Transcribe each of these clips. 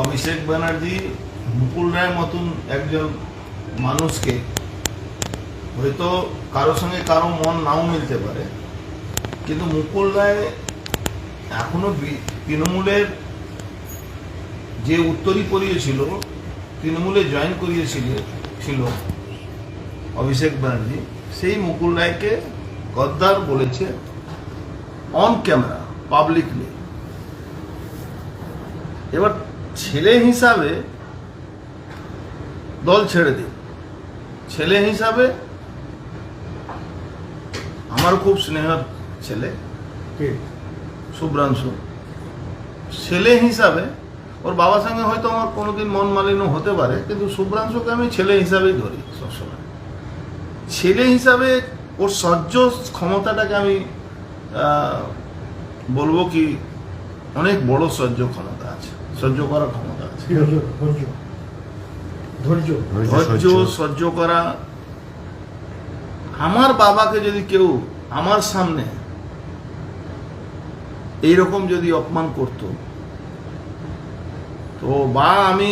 অভিষেক ব্যানার্জি মুকুল রায় মতন একজন মানুষকে হয়তো কারোর সঙ্গে কারও মন নাও মিলতে পারে, কিন্তু মুকুল রায় এখনও তৃণমূলের যে উত্তরী করিয়েছিল, তৃণমূলে জয়েন করিয়েছিল ছিল অভিষেক ব্যানার্জি, সেই মুকুল রায়কে গদ্দার বলেছে অন ক্যামেরা পাবলিকলি এবার ছেলে হিসাবে দল ছেড়ে দিন। ছেলে হিসাবে আমার খুব স্নেহের ছেলে শুভ্রাংশু। ছেলে হিসাবে ওর বাবার সঙ্গে হয়তো আমার কোনোদিন মন মালিন্য হতে পারে কিন্তু শুভ্রাংশুকে আমি ছেলে হিসাবেই ধরি সবসময়। ছেলে হিসাবে ওর সহ্য ক্ষমতাটাকে আমি বলব কি অনেক বড় সহ্য ক্ষমতা। সহ্য করার ক্ষমতা আছে। ধৈর্য ধৈর্য। ধৈর্য। ধৈর্য সহ্য। করা। আমার বাবাকে যদি কেউ আমার সামনে এইরকম যদি অপমান করত তো বা আমি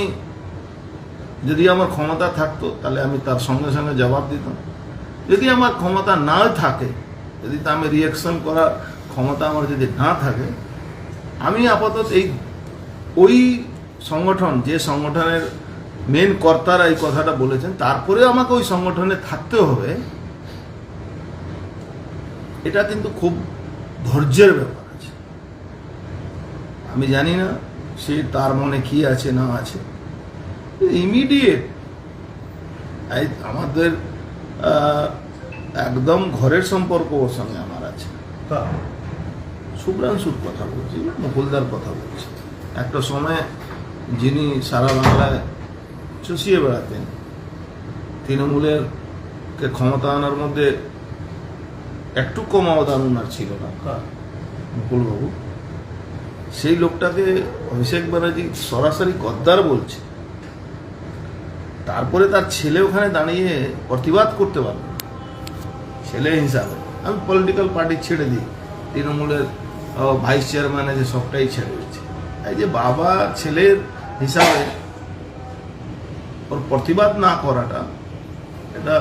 যদি আমার ক্ষমতা থাকতো তাহলে আমি তার সঙ্গে সঙ্গে জবাব দিতাম। যদি আমার ক্ষমতা না থাকে যদি তা আমি রিয়াকশন করার ক্ষমতা আমার যদি না থাকে আমি আপাতত এই ওই সংগঠন যে সংগঠনের মেন কর্তারা এই কথাটা বলেছেন তারপরে আমাকে ওই সংগঠনে থাকতে হবে এটা কিন্তু খুব ধৈর্যের ব্যাপার আছে। আমি জানি না সে তার মনে কি আছে না আছে। ইমিডিয়েট আমাদের একদম ঘরের সম্পর্ক ওর সঙ্গে আমার আছে। তা শুভ্রাংশুর কথা বলছি মুকুলদার কথা বলছি। একটা সময় যিনি সারা বাংলায় চুষিয়ে বেড়াতেন তৃণমূলের কে ক্ষমতা আনার মধ্যে একটু কম অবদান ওনার ছিল না। কার মুকুলবাবু সেই লোকটাকে অভিষেক ব্যানার্জি সরাসরি গদ্দার বলছে। তারপরে তার ছেলে ওখানে দাঁড়িয়ে প্রতিবাদ করতে পারবে। ছেলে হিসাবে আমি পলিটিক্যাল পার্টি ছেড়ে দিই তৃণমূলের ভাইস চেয়ারম্যান আছে সবটাই ছেড়ে দিচ্ছে। এই যে বাবা, ছেলের হিসাবে ওর প্রতিবাদ না করাটা এটা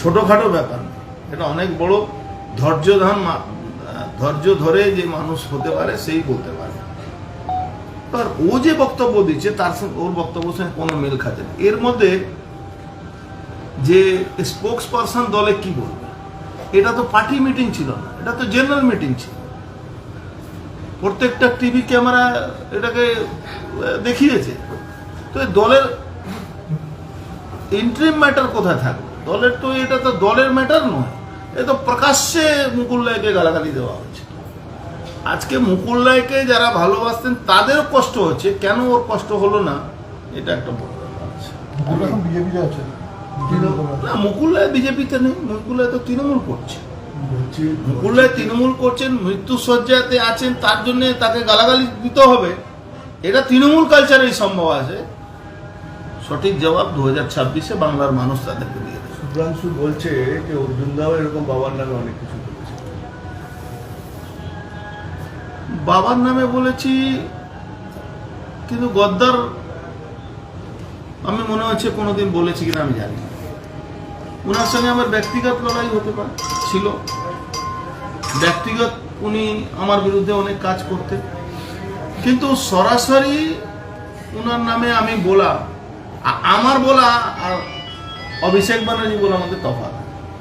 ছোটোখাটো ব্যাপার। এটা অনেক বড় ধৈর্য ধান ধৈর্য ধরে যে মানুষ হতে পারে, সেই বলতে পারে। আর ও যে বক্তব্য দিচ্ছে, তার সঙ্গে ওর বক্তব্যের সঙ্গে কোনো মিল খাচ্ছে না। এর মধ্যে যে স্পোক্স পারসন দলে কি বলবে? এটা তো পার্টি মিটিং ছিল না, এটা তো জেনারেল মিটিং ছিল। প্রত্যেকটা টিভি ক্যামেরা এটাকে দেখিয়েছে। তো এই দলের ইন্ট্রিম ম্যাটার কোথায় থাকবে? দলের তো এটা তো দলের ম্যাটার নয়। এ তো প্রকাশ্যে মুকুল রায়কে গালাগালি দেওয়া হচ্ছে। আজকে মুকুল রায়কে যারা ভালোবাসতেন তাদেরও কষ্ট হচ্ছে। কেন ওর কষ্ট হলো না? এটা একটা বড় ব্যাপার আছে। মুকুল রায় বিজেপিতে নেই। মুকুল রায় তো তৃণমূল করছে। মুকুল তৃণমূল করছেন মৃত্যু সজ্জাতে আছেন তার জন্য তাকে গালাগালি দিতে হবে। এটা তৃণমূল কালচারেই সম্ভব আছে। সঠিক জবাব দু হাজার ছাব্বিশে বাংলার মানুষ তাদেরকে দিয়ে দেবে। শুভ্রাংশু বলছে যে অর্জুন দাও এরকম বাবার নামে অনেক কিছু বলেছে। বাবার নামে বলেছি কিন্তু গদ্দার আমি মনে হচ্ছে কোনোদিন বলেছি কিনা আমি জানি ওনার সঙ্গে আমার ব্যক্তিগত লড়াই হতে পারে। ছিল। ব্যক্তিগত উনি আমার বিরুদ্ধে অনেক কাজ করতেন। কিন্তু সরাসরি ওনার নামে আমি বলা আমার বলা আর অভিষেক ব্যানার্জি বলা আমাদের তফাৎ।